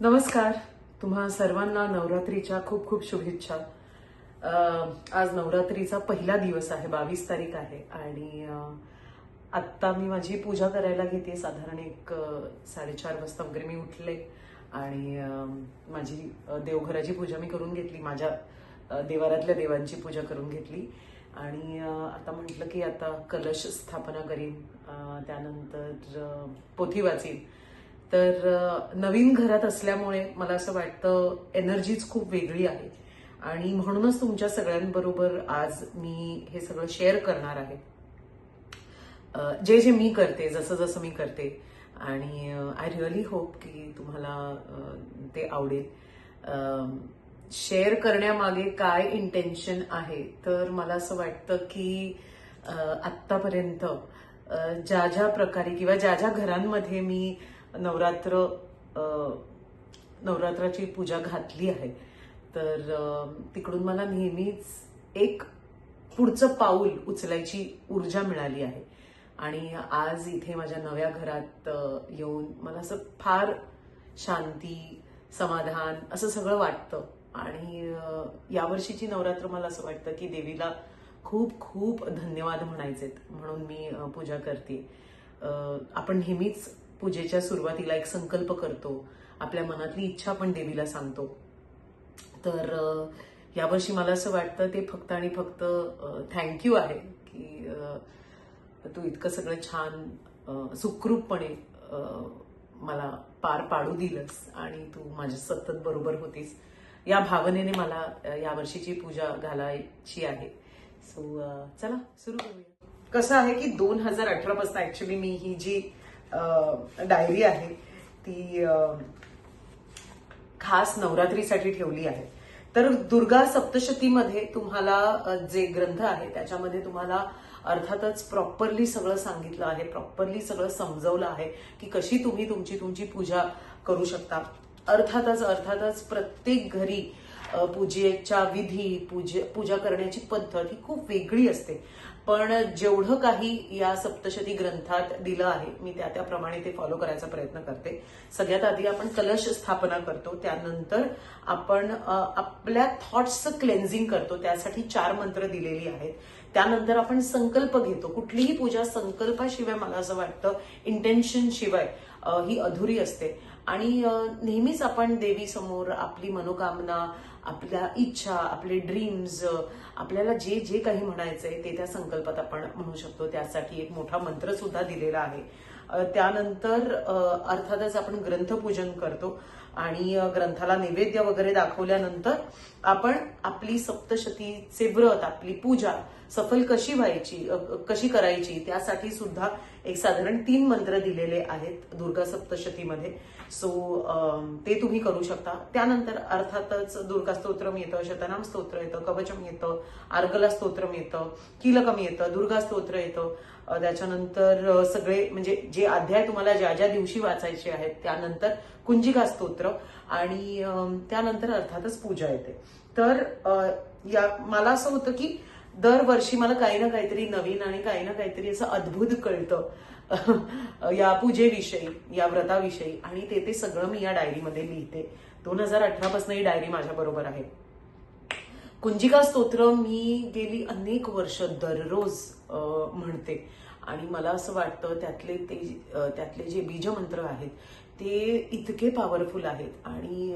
नमस्कार. तुम्हा सर्वांना नवरात्रीच्या खूप खूप शुभेच्छा. आज नवरात्रीचा पहिला दिवस आहे बावीस तारीख आहे आणि आत्ता मी माझी पूजा करायला घेते. साधारण एक साडेचार वाजता वगैरे मी उठले आणि माझी देवघराची पूजा मी करून घेतली. माझ्या देवारातल्या देवांची पूजा करून घेतली. आणि आता म्हटलं की आता कलश स्थापना करीन. त्यानंतर पोथी वाचीन. तर नवीन घरात असल्यामुळे मला असं वाटतं एनर्जीच खूप वेगळी आहे आणि म्हणूनच तुमच्या सगळ्यांबरोबर आज मी हे सगळं शेअर करणार आहे. जे जे मी करते जसं जसं मी करते आणि आय रिअली होप की तुम्हाला ते आवडेल. शेअर करण्यामागे काय इंटेन्शन आहे? तर मला असं वाटतं की आत्तापर्यंत ज्या ज्या प्रकारे किंवा ज्या ज्या घरांमध्ये मी नवरात्र नवरात्राची पूजा घातली आहे. तर तिकडून मला नेहमीच एक पुढचं पाऊल उचलायची ऊर्जा मिळाली आहे. आणि आज इथे माझ्या नव्या घरात येऊन मला असं फार शांती समाधान असं सगळं वाटतं. आणि यावर्षीची नवरात्र मला असं वाटतं की देवीला खूप खूप धन्यवाद म्हणायचेत. म्हणून मी पूजा करते आपण नेहमीच पूजेच्या सुरुवातीला एक संकल्प करतो. आपल्या मनातली इच्छा पण देवीला सांगतो. तर यावर्षी मला असं वाटतं ते फक्त आणि फक्त थँक्यू आहे की तू इतकं सगळं छान सुखरूपपणे मला पार पाडू दिलंस आणि तू माझ्या सतत बरोबर होतीस. या भावनेने मला अ, यावर्षीची पूजा घालायची आहे. सो चला सुरू करूया. कसं आहे की दोन हजार अठरा पासून ऍक्च्युली मी ही जी डायरी आहे. ती खास नवरात्रीसाठी ठेवली आहे. तर दुर्गा सप्तशतीमध्ये तुम्हाला जे ग्रंथ आहे त्याच्यामध्ये तुम्हाला अर्थातच प्रॉपरली सगळं सांगितलं आहे प्रॉपरली सगळं समजवलं आहे की कशी तुम्ही तुमची तुमची पूजा करू शकता. अर्थातच अर्थातच प्रत्येक घरी पूजेच्या विधी पूजे पूजा करण्याची पद्धत ही खूप वेगळी असते. पण जेवढं काही या सप्तशती ग्रंथात दिलं आहे मी त्या त्याप्रमाणे ते फॉलो करायचा प्रयत्न करते. सगळ्यात आधी आपण कलश स्थापना करतो त्यानंतर आपण आपल्या थॉट्सचं क्लेन्झिंग करतो त्यासाठी चार मंत्र दिलेली आहेत. त्यानंतर आपण संकल्प घेतो. कुठलीही पूजा संकल्पाशिवाय मला असं वाटतं इंटेन्शन शिवाय ही अधुरी असते. आणि नेहमीच आपण देवीसमोर आपली मनोकामना आपल्या इच्छा आपले ड्रीम्स आपल्याला जे जे काही म्हणायचंय ते त्या संकल्पात आपण म्हणू शकतो. त्यासाठी एक मोठा मंत्र सुद्धा दिलेला आहे. त्यानंतर अर्थातच आपण ग्रंथपूजन करतो. आणि ग्रंथाला नैवेद्य वगैरे दाखवल्यानंतर आपण आपली सप्तशतीचे व्रत आपली पूजा सफल कशी व्हायची कशी करायची त्यासाठी सुद्धा एक साधारण तीन मंत्र दिलेले आहेत दुर्गा सप्तशतीमध्ये. सो ते तुम्ही करू शकता. त्यानंतर अर्थातच दुर्गा स्तोत्रम येतं शतनाम स्तोत्र येतं कवचम येतं आर्गला स्तोत्रम येतं किलकम येतं दुर्गा स्तोत्र येतं. त्याच्यानंतर सगळे म्हणजे जे अध्याय तुम्हाला ज्या ज्या दिवशी वाचायचे आहेत त्यानंतर कुंजिका स्तोत्र आणि त्यानंतर अर्थातच पूजा येते. तर या मला असं होतं की दरवर्षी मला काही ना काहीतरी नवीन आणि काही ना काहीतरी असं अद्भुत कळतं या पूजेविषयी या व्रताविषयी आणि ते ते सगळं मी या डायरीमध्ये लिहिते. दोन हजार अठरापासून ही डायरी माझ्याबरोबर आहे. कुंजिका स्तोत्र मी गेली अनेक वर्ष दररोज म्हणते. आणि मला असं वाटतं त्यातले ते त्यातले जे बीजमंत्र आहेत ते इतके पॉवरफुल आहेत. आणि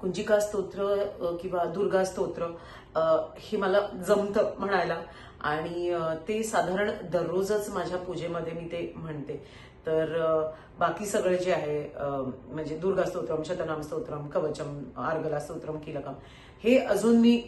कुंजिका स्तोत्र किंवा दुर्गा स्तोत्र हे मला जमतं म्हणायला. आणि ते साधारण दररोजच माझ्या पूजेमध्ये मी ते म्हणते. तर बाकी सगळे जे आहे म्हणजे दुर्गा स्तोत्रम शतनाम स्तोत्रम कवचम आर्गला स्तोत्रम किलकम हे अजून मी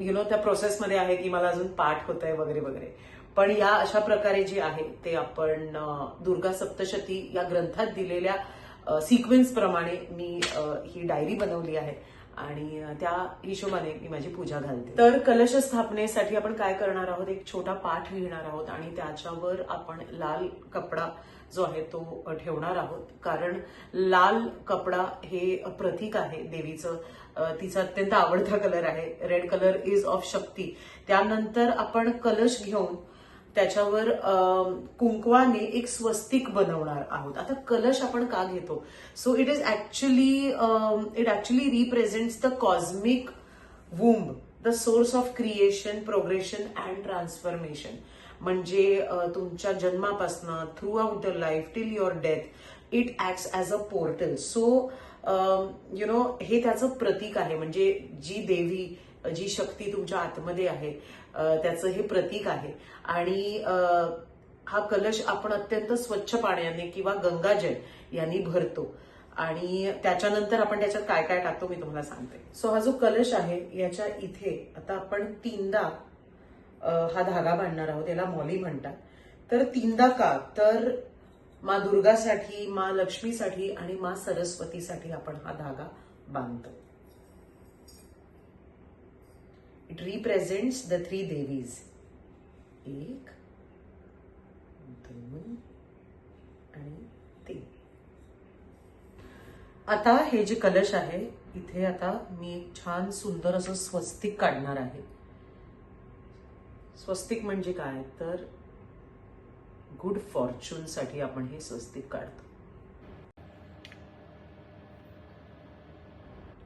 यु नो त्या प्रोसेसमध्ये आहे की मला अजून पाठ होत आहे वगैरे वगैरे. पण या अशा प्रकारे जे आहे ते आपण दुर्गा सप्तशती या ग्रंथात दिलेल्या सिक्वेन्स प्रमाणे मी ही डायरी बनवली आहे. आणि त्या हिशोबाने मी माझी पूजा घालते. तर कलश स्थापनेसाठी आपण काय करणार आहोत? एक छोटा पाठ लिहिणार आहोत आणि त्याच्यावर आपण लाल कपडा जो आहे तो ठेवणार आहोत. कारण लाल कपडा हे प्रतीक आहे देवीचं. तिचा अत्यंत आवडता कलर आहे. Red colour is of Shakti त्यानंतर आपण कलश घेऊन त्याच्यावर कुंकवाने एक स्वस्तिक बनवणार आहोत. आता कलश आपण का घेतो? So it is actually it actually represents the cosmic womb the source of creation progression and transformation म्हणजे तुमच्या जन्मापासनं throughout the life till your death it acts as a portal so you know हे त्याचं प्रतीक आहे. म्हणजे जी देवी जी शक्ती तुमच्या आतमध्ये आहे त्याचं हे प्रतीक आहे. आणि हा कलश आपण अत्यंत स्वच्छ पाण्याने किंवा गंगाजल यांनी भरतो. आणि त्याच्यानंतर आपण त्याच्यात काय काय टाकतो मी तुम्हाला सांगते. सो हा जो कलश आहे याच्या इथे आता आपण तीनदा हा धागा बांधणार आहोत याला मॉली म्हणतात. तर तीनदा का? तर मा दुर्गासाठी मा लक्ष्मीसाठी आणि मा सरस्वतीसाठी आपण हा धागा बांधतो. It represents the three Devis. एक दोन आणि तीन. आता हे जे कलश आहे इथे आता मी एक छान सुंदर असं स्वस्तिक काढणार आहे. स्वस्तिक म्हणजे काय? तर गुड फॉर्च्यूनसाठी आपण हे स्वस्तिक काढतो.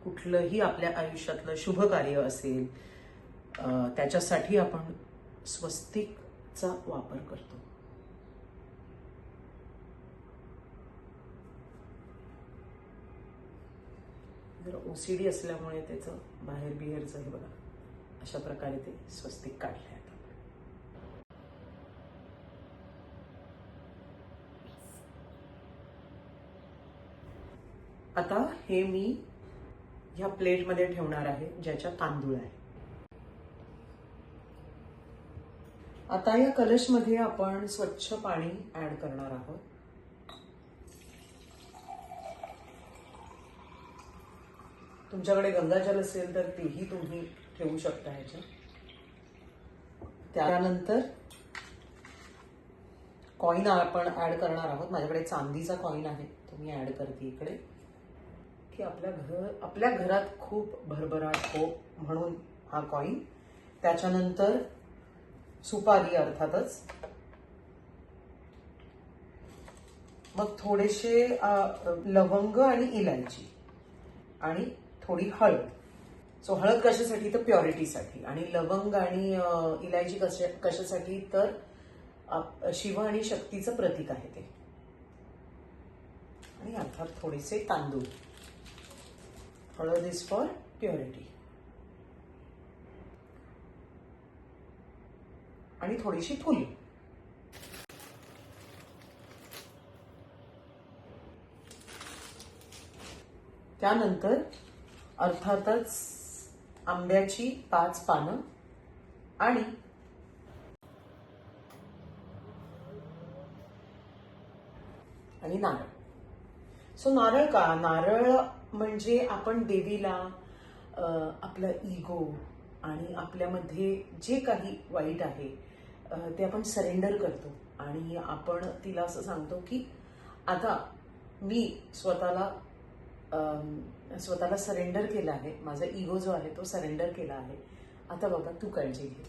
कुठलंही आपल्या आयुष्यातलं शुभ कार्य असेल त्याच्यासाठी आपण स्वस्तिकचा वापर करतो. जर ओसीडी असल्यामुळे त्याचं बाहेर बिहेरचं हे बघा. अशा प्रकारे ते स्वस्तिक काढले आहेत आपण. आता हे मी ह्या प्लेटमध्ये ठेवणार आहे ज्याच्या तांदूळ आहे. आता या कलशमध्ये आपण स्वच्छ पाणी ऍड करणार आहोत. तुमच्याकडे गंगाजल असेल तर तेही तुम्ही ठेवू शकता ह्याच्या त्यानंतर कॉईन आपण ऍड करणार आहोत. माझ्याकडे चांदीचा कॉईन आहे तो मी ऍड करते इकडे. की आपल्या घर आपल्या घरात खूप भरभराट हो म्हणून हा कॉईन त्याच्यानंतर सुपारी अर्थातच. मग थोडेसे लवंग आणि इलायची. आणि थोडी हळद. सो हळद कशासाठी? तर प्युरिटीसाठी. आणि लवंग आणि इलायची कशा कशासाठी? तर शिव आणि शक्तीचं प्रतीक आहे ते. आणि अर्थात थोडेसे तांदूळ. हळद इज फॉर प्युरिटी आणि थोडीशी फुले. त्यानंतर अर्थातच आंब्याची पाच पानं आणि आणि नारळ. सो नारळ का? नारळ म्हणजे आपण देवीला आपला इगो आणि आपल्यामध्ये जे काही वाईट आहे ते आपण सरेंडर करतो. आणि आपण तिला असं सांगतो की आता मी स्वतःला स्वतःला सरेंडर केलं आहे. माझा इगो जो आहे तो सरेंडर केला आहे. आता बाबा तू काळजी घे.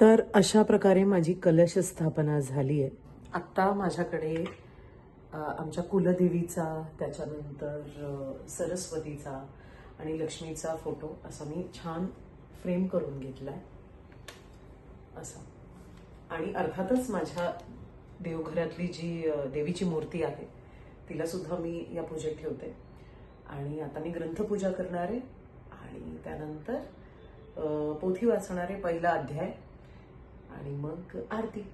तर अशा प्रकारे माझी कलश स्थापना झाली आहे आत्ता माझ्याकडे आमच्या कुलदेवीचा त्याच्यानंतर सरस्वतीचा आणि लक्ष्मीचा फोटो असा मी छान फ्रेम करून घेतलाय. असा. आणि अर्थातच माझ्या देवघरातली जी देवीची मूर्ती आहे तिला सुद्धा मी या पूजेत ठेवते. आणि आता मी ग्रंथपूजा करणार आहे. आणि त्यानंतर पोथी वाचणारे पहिला अध्याय. आणि मग आरती.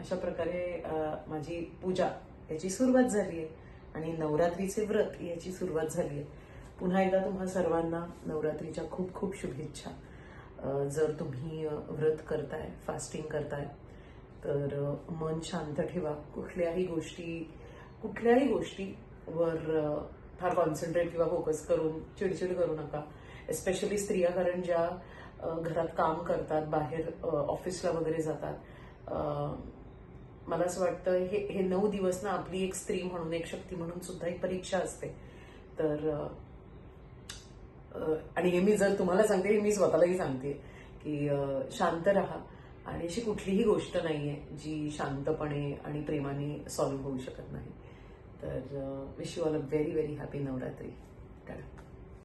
अशा प्रकारे माझी पूजा याची सुरुवात झाली आहे आणि नवरात्रीचे व्रत याची सुरुवात झाली आहे पुन्हा एकदा तुम्हा सर्वांना नवरात्रीच्या खूप खूप शुभेच्छा. जर तुम्ही व्रत करताय फास्टिंग करताय तर मन शांत ठेवा. कुठल्याही गोष्टी कुठल्याही गोष्टीवर फार कॉन्सन्ट्रेट किंवा फोकस करून चिडचिड करू नका. एस्पेशली स्त्रिया कारण ज्या घरात काम करतात बाहेर ऑफिसला वगैरे जातात मला असं वाटतं हे हे नऊ दिवस ना आपली एक स्त्री म्हणून एक शक्ती म्हणून सुद्धा एक परीक्षा असते. तर आणि हे मी जर तुम्हाला सांगते हे मी स्वतःलाही सांगते की शांत राहा. आणि अशी कुठलीही गोष्ट नाही आहे जी शांतपणे आणि प्रेमाने सॉल्व्ह होऊ शकत नाही. तर wish you all a very very happy Navratri. Tata